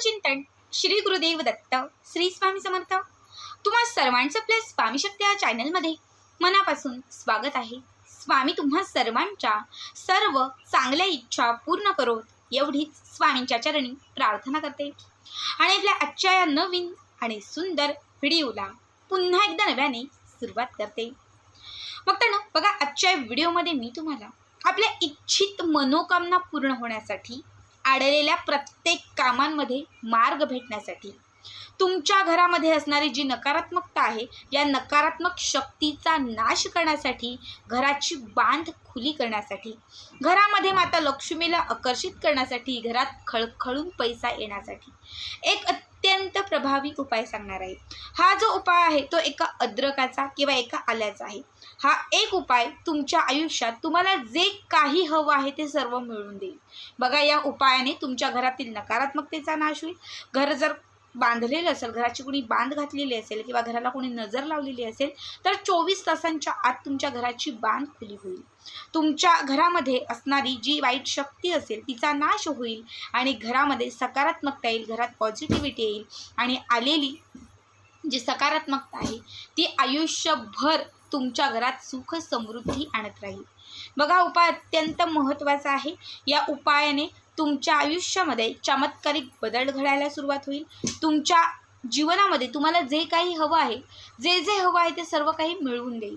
चिंतन श्री गुरुदेव दत्त श्री स्वामी समर्थ. तुम्हा सर्वांचं आपल्या स्वामी शक्ती या चॅनलमध्ये मनापासून स्वागत आहे. स्वामी तुम्हा सर्वांच्या सर्व चांगल्या इच्छा पूर्ण करोत एवढीच स्वामींच्या चरणी प्रार्थना करते. आणि आपल्या आजच्या या नवीन आणि सुंदर व्हिडिओला पुन्हा एकदा नव्याने सुरुवात करते. मग तर ना बघा आजच्या व्हिडिओमध्ये मी तुम्हाला आपल्या इच्छित मनोकामना पूर्ण होण्यासाठी अडलेल्या प्रत्येक कामांमध्ये मार्ग भेटण्यासाठी. तुमच्या घरामध्ये असणारी जी नकारात्मकता आहे या नकारात्मक शक्तीचा नाश करण्यासाठी घराची बांध खुली करण्यासाठी घरामध्ये माता लक्ष्मीला आकर्षित करण्यासाठी घरात खळखळून पैसा येण्यासाठी एक अत्यंत प्रभावी उपाय सांगणार आहे. हा जो उपाय आहे तो एका अद्रकाचा किंवा एका आल्याचा आहे. हा एक उपाय तुमच्या आयुष्यात तुम्हाला जे काही हवं आहे ते सर्व मिळून देईल. बघा या उपायाने तुमच्या घरातील नकारात्मकतेचा नाश होईल. घर जर बांधलेलं असेल घराची कोणी बांध घातलेली असेल किंवा घराला कोणी नजर लावलेली असेल तर चोवीस तासांच्या आत तुमच्या घराची बांध खुली होईल. तुमच्या घरामध्ये असणारी जी वाईट शक्ती असेल तिचा नाश होईल आणि घरामध्ये सकारात्मकता येईल घरात पॉझिटिव्हिटी येईल आणि आलेली जी सकारात्मकता आहे ती आयुष्यभर तुमच्या घरात सुख समृद्धी आणत राहील. बघा उपाय अत्यंत महत्त्वाचा आहे. या उपायाने तुमच्या आयुष्यामध्ये चमत्कारिक बदल घडायला सुरुवात होईल. तुमच्या जीवनामध्ये तुम्हाला जे काही हवं आहे जे जे हवं आहे ते सर्व काही मिळवून देईल.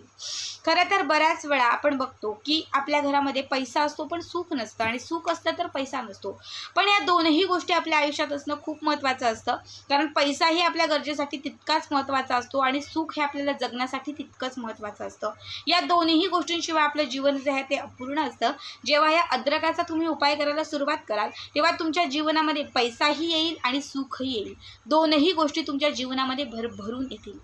खरं तर बऱ्याच वेळा आपण बघतो की आपल्या घरामध्ये पैसा असतो पण सुख नसतं आणि सुख असलं तर पैसा नसतो. पण या दोनही गोष्टी आपल्या आयुष्यात असणं खूप महत्त्वाचं असतं. कारण पैसाही आपल्या गरजेसाठी तितकाच महत्त्वाचा असतो आणि सुख हे आपल्याला जगण्यासाठी तितकंच महत्त्वाचं असतं. या दोन्ही गोष्टींशिवाय आपलं जीवन जे आहे ते अपूर्ण असतं. जेव्हा या अद्रकाचा तुम्ही उपाय करायला सुरुवात कराल तेव्हा तुमच्या जीवनामध्ये पैसाही येईल आणि सुखही येईल. दोनही गोष्टी गोष्टी तुमच्या जीवनामध्ये भरभरून येतील.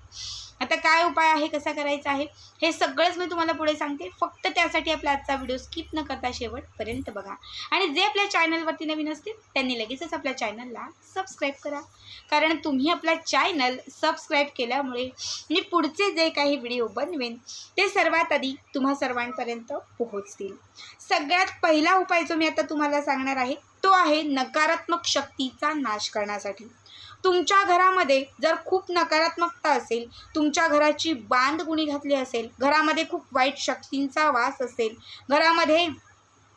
आता काय उपाय आहे कसा करायचा आहे हे सगळंच मी तुम्हाला पुढे सांगते. फक्त त्यासाठी आपला आजचा व्हिडिओ स्किप न करता शेवटपर्यंत बघा. आणि जे आपल्या चॅनलवरती नवीन असतील त्यांनी लगेचच आपल्या चॅनलला सबस्क्राईब करा. कारण तुम्ही आपला चॅनल सबस्क्राईब केल्यामुळे मी पुढचे जे काही व्हिडिओ बनवेन ते सर्वात आधी तुम्हा सर्वांपर्यंत पोहोचतील. सगळ्यात पहिला उपाय जो मी आता तुम्हाला सांगणार आहे तो आहे नकारात्मक शक्तीचा नाश करण्यासाठी. तुमच्या घरामध्ये जर खूप नकारात्मकता असेल तुमच्या घराची बांध कुणी घातली असेल घरामध्ये खूप वाईट शक्तींचा वास असेल घरामध्ये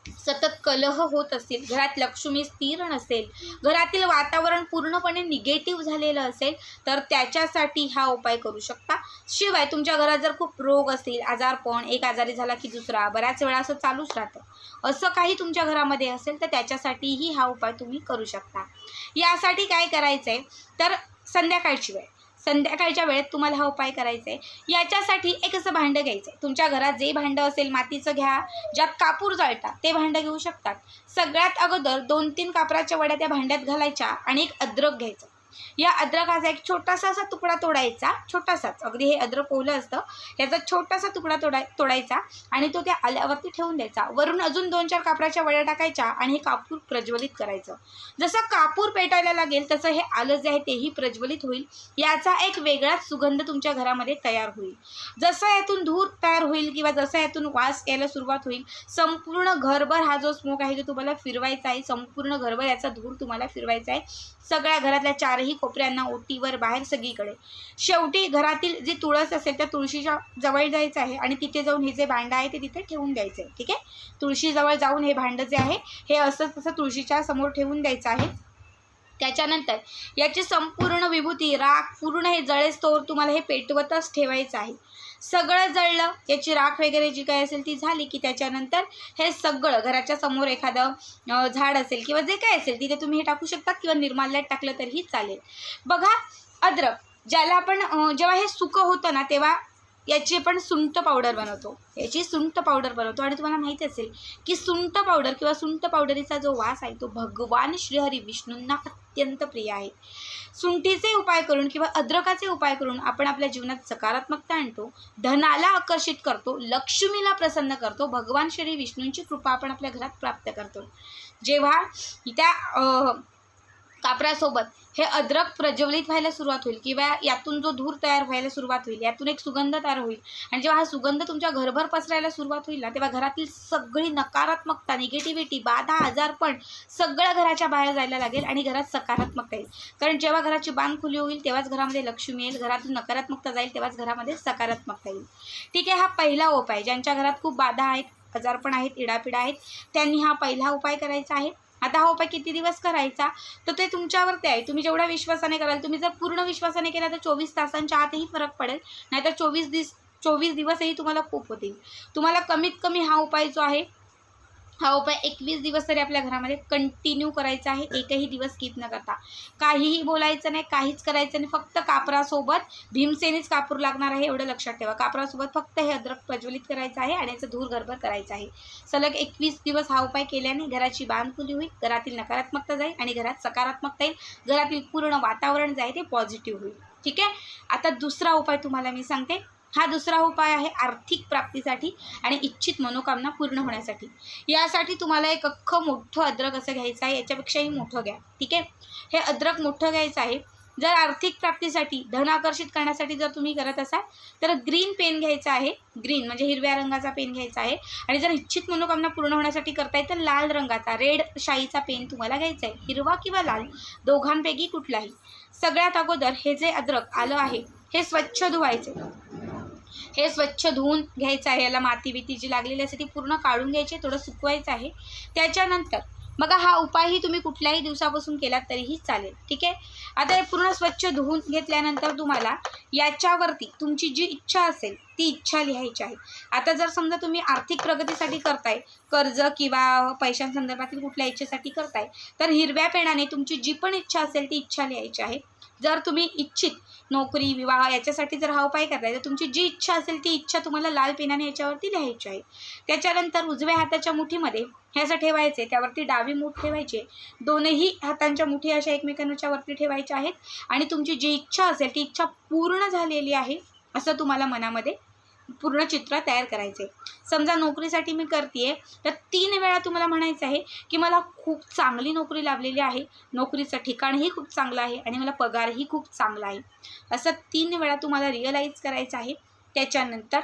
सतत कलह होत असेल घरात लक्ष्मी स्थिर नसेल घरातील वातावरण पूर्णपणे निगेटिव्ह झालेलं असेल तर त्याच्यासाठी हा उपाय करू शकता. शिवाय तुमच्या घरात जर खूप रोग असतील आजारपण एक आजारी झाला की दुसरा बऱ्याच वेळा असं चालूच राहतं. असं काही तुमच्या घरामध्ये असेल तर त्याच्यासाठीही हा उपाय तुम्ही करू शकता. यासाठी काय करायचं आहे तर संध्याकाळची वेळ. संध्याकाळच्या वेळेत तुम्हाला हा उपाय करायचा आहे याच्यासाठी एक असं भांडं घ्यायचं आहे तुमच्या घरात जे भांडं असेल मातीचं घ्या ज्यात कापूर जळतात ते भांडं घेऊ शकतात. सगळ्यात अगोदर दोन तीन कापराच्या वड्या त्या भांड्यात घालायच्या आणि एक अद्रक घ्यायचं. या अद्रकाचा एक छोटासा असा तुकडा तोडायचा छोटासाच. अगदी हे अद्रक ओलं असतं. याचा छोटासा तुकडा तोडाय तोडायचा आणि तो त्या आल्यावरती ठेवून द्यायचा. वरून अजून दोन चार कापराच्या वड्या टाकायच्या आणि हे कापूर प्रज्वलित करायचं. जसं कापूर पेटायला लागेल तसं हे आलं जे आहे तेही प्रज्वलित होईल. याचा एक वेगळाच सुगंध तुमच्या घरामध्ये तयार होईल. जसं यातून धूर तयार होईल किंवा जसं यातून वास यायला सुरुवात होईल संपूर्ण घरभर हा जो स्मोक आहे तो तुम्हाला फिरवायचा आहे. संपूर्ण घरभर याचा धूर तुम्हाला फिरवायचा आहे. सगळ्या घरातल्या चार चारही कोपऱ्यांना ओटीवर बाहेर सगळीकडे. शेवटी घरातील जी तुळस असेल त्या तुळशीच्या जवळ जायचं आहे आणि तिथे जाऊन हे जे भांडं आहे ते तिथे ठेवून द्यायचं आहे ठीक आहे? तुळशीजवळ जाऊन हे भांडं जे आहे हे असंच तसं तुळशीच्या समोर ठेवून द्यायचं आहे. त्याच्यानंतर याची संपूर्ण विभूती राख पूर्ण हे जळेस्तोवर तुम्हाला हे पेटवतच ठेवायचं आहे. सगळं जळलं याची राख वगैरे जी काही असेल ती झाली की त्याच्यानंतर हे सगळं घराच्या समोर एखादं झाड असेल किंवा जे काय असेल तिथे तुम्ही हे टाकू शकता किंवा निर्माल्यात टाकलं तरीही चालेल. बघा अद्रक ज्याला आपण जेव्हा हे सुकं होतं ना तेव्हा याची आपण सुंट पावडर बनवतो. याची सुंठ पावडर बनवतो. आणि तुम्हाला माहिती असेल की सुंठ पावडर किंवा सुंठ पावडरीचा जो वास आहे तो भगवान श्रीहरी विष्णूंना अत्यंत प्रिय आहे. सुंठीचे उपाय करून किंवा अद्रकाचे उपाय करून आपण आपल्या जीवनात सकारात्मकता आणतो धनाला आकर्षित करतो लक्ष्मीला प्रसन्न करतो भगवान श्री विष्णूंची कृपा आपण आपल्या घरात प्राप्त करतो. जेव्हा त्या कापरासोबत हे अद्रक प्रज्वलित व्हायला सुरुवात होईल किंवा यातून जो धूर तयार व्हायला सुरुवात होईल यातून एक सुगंध तयार होईल. आणि जेव्हा हा सुगंध तुमच्या घरभर पसरायला सुरुवात होईल ना तेव्हा घरातील सगळी नकारात्मकता निगेटिव्हिटी बाधा आजारपण सगळं घराच्या बाहेर जायला लागेल आणि घरात सकारात्मकता येईल. कारण जेव्हा घराची बांध खुली होईल तेव्हाच घरामध्ये लक्ष्मी येईल. घरातून नकारात्मकता जाईल तेव्हाच घरामध्ये सकारात्मकता येईल. ठीक आहे हा पहिला उपाय ज्यांच्या घरात खूप बाधा आहेत आजारपण आहेत इडापिडा आहेत त्यांनी हा पहिला उपाय करायचा आहे. आता हा उपाय किती दिवस करायचा? तर ते तुमच्यावरती आहे. तुम्ही जेवढ्या विश्वासाने कराल तुम्ही जर पूर्ण विश्वासाने केला तर चोवीस तासांच्या आतही फरक पडेल. नाहीतर चोवीस दिस चोवीस दिवसही तुम्हाला खूप होतील. तुम्हाला कमीत कमी हा उपाय जो आहे हा उपाय एकवीस दिवस तरी आपल्या घरामध्ये कंटिन्यू करायचा आहे. एकही दिवस स्किप न करता. काहीही बोलायचं नाही काहीच करायचं नाही फक्त कापरासोबत भीमसेनीच कापूर लागणार आहे एवढं लक्षात ठेवा. कापरासोबत फक्त हे अद्रक प्रज्वलित करायचं आहे आणि याचं धूर गरभर करायचं आहे. सलग एकवीस दिवस हा उपाय केल्याने घराची बांध खुली होईल घरातील नकारात्मकता जाईल आणि घरात सकारात्मकता येईल. घरातील पूर्ण वातावरण जे आहे ते पॉझिटिव्ह होईल. ठीक आहे? आता दुसरा उपाय तुम्हाला मी सांगते. हा दुसरा उपाय आहे आर्थिक प्राप्तीसाठी आणि इच्छित मनोकामना पूर्ण होण्यासाठी. यासाठी तुम्हाला एक अख्खं मोठं अद्रक असं घ्यायचं आहे याच्यापेक्षाही मोठं घ्या. ठीक आहे? हे अद्रक मोठं घ्यायचं आहे. जर आर्थिक प्राप्तीसाठी धन आकर्षित करण्यासाठी जर तुम्ही करत असाल तर ग्रीन पेन घ्यायचा आहे. ग्रीन म्हणजे हिरव्या रंगाचा पेन घ्यायचा आहे. आणि जर इच्छित मनोकामना पूर्ण होण्यासाठी करताय तर लाल रंगाचा रेड शाईचा पेन तुम्हाला घ्यायचा आहे. हिरवा किंवा लाल दोघांपैकी कुठलाही. सगळ्यात अगोदर हे जे अद्रक आलं आहे हे स्वच्छ धुवायचे. हे स्वच्छ धुवून घ्यायचं आहे. याला माती बिती जी लागलेली असते ती पूर्ण काढून घ्यायची थोडं सुकवायचं आहे. त्याच्यानंतर बघा हा उपायही तुम्ही कुठल्याही दिवसापासून केलात तरीही चालेल. ठीक आहे? आता हे पूर्ण स्वच्छ धुवून घेतल्यानंतर तुम्हाला याच्यावरती तुमची जी इच्छा असेल ती इच्छा लिहायची आहे. आता जर समजा तुम्ही आर्थिक प्रगतीसाठी करताय कर्ज किंवा पैशांसंदर्भातील कुठल्या इच्छेसाठी करताय तर हिरव्या पेनाने तुमची जी पण इच्छा असेल ती इच्छा लिहायची आहे. जर तुम्ही इच्छित नोकरी विवाह याच्यासाठी जर हा उपाय करताय तर तुमची जी इच्छा असेल ती इच्छा तुम्हाला लाल पेनाने याच्यावरती लिहायची आहे. त्याच्यानंतर उजव्या हाताच्या मुठीमध्ये हे असं ठेवायचे त्यावरती डावी मूठ ठेवायची दोनही हातांच्या मुठी अशा एकमेकांच्या वरती ठेवायच्या आहेत आणि तुमची जी इच्छा असेल ती इच्छा पूर्ण झालेली आहे. असं तुम्हाला मनामध्ये पूर्ण चित्र तयार करायचे समजा नोकरीसाठी मी करते तर तीन वेळा तुम्हाला म्हणायचं आहे की मला खूप चांगली नोकरी लाभलेली आहे नोकरीचं ठिकाणही खूप चांगलं आहे आणि मला पगारही खूप चांगला आहे. असं तीन वेळा तुम्हाला रिअलाईज करायचं आहे. त्याच्यानंतर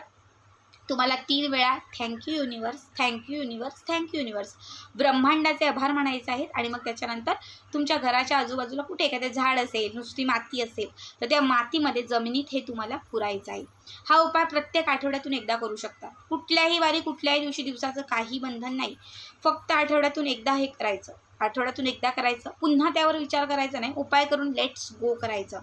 तुम्हाला तीन वेळा thank you universe thank you universe thank you universe ब्रह्मांडाचे आभार म्हणायचे आहेत आणि मग त्याच्यानंतर तुमच्या घराच्या आजूबाजूला कुठे एखादं झाड असेल नुसती माती असेल तर त्या मातीमध्ये जमिनीत हे तुम्हाला पुरायचं आहे. हा उपाय प्रत्येक आठवड्यातून एकदा करू शकता. कुठल्याही वारी कुठल्याही दिवशी दिवसाचं काही बंधन नाही. फक्त आठवड्यातून एकदा हे करायचं. आठवड्यातून एकदा करायचं. पुन्हा त्यावर विचार करायचा नाही. उपाय करून लेट्स गो करायचं.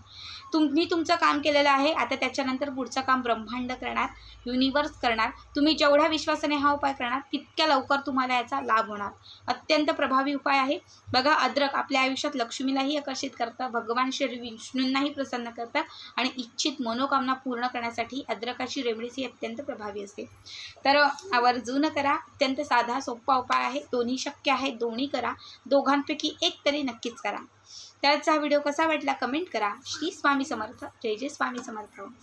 तुम्ही तुमचं काम केलेलं आहे. आता त्याच्यानंतर पुढचं काम ब्रह्मांड करणार. युनिवर्स करणार. तुम्ही जेवढ्या विश्वासाने हा उपाय करणार तितक्या लवकर तुम्हाला याचा लाभ होणार. अत्यंत प्रभावी उपाय आहे. बघा अद्रक आपल्या आयुष्यात लक्ष्मीलाही आकर्षित करतं. भगवान श्री विष्णूंनाही प्रसन्न करतं. आणि इच्छित मनोकामना पूर्ण करण्यासाठी अद्रकाची रेमेडीज ही अत्यंत प्रभावी असते. तर आवर्जून करा. अत्यंत साधा सोपा उपाय आहे. दोन्ही शक्य आहे. दोन्ही करा. दोघांपैकी एक तरी नक्कीच करा. त्याचा व्हिडिओ कसा वाटला कमेंट करा. श्री स्वामी समर्थ. जय जय स्वामी समर्थ.